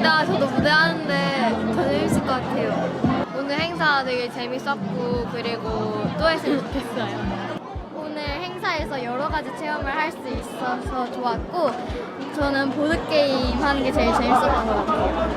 이따 저도 무대 하는데 더 재밌을 것 같아요. 오늘 행사 되게 재밌었고 그리고 또 했으면 좋겠어요. 오늘 행사에서 여러 가지 체험을 할 수 있어서 좋았고 저는 보드 게임 하는 게 제일 재밌었던 것 같아요.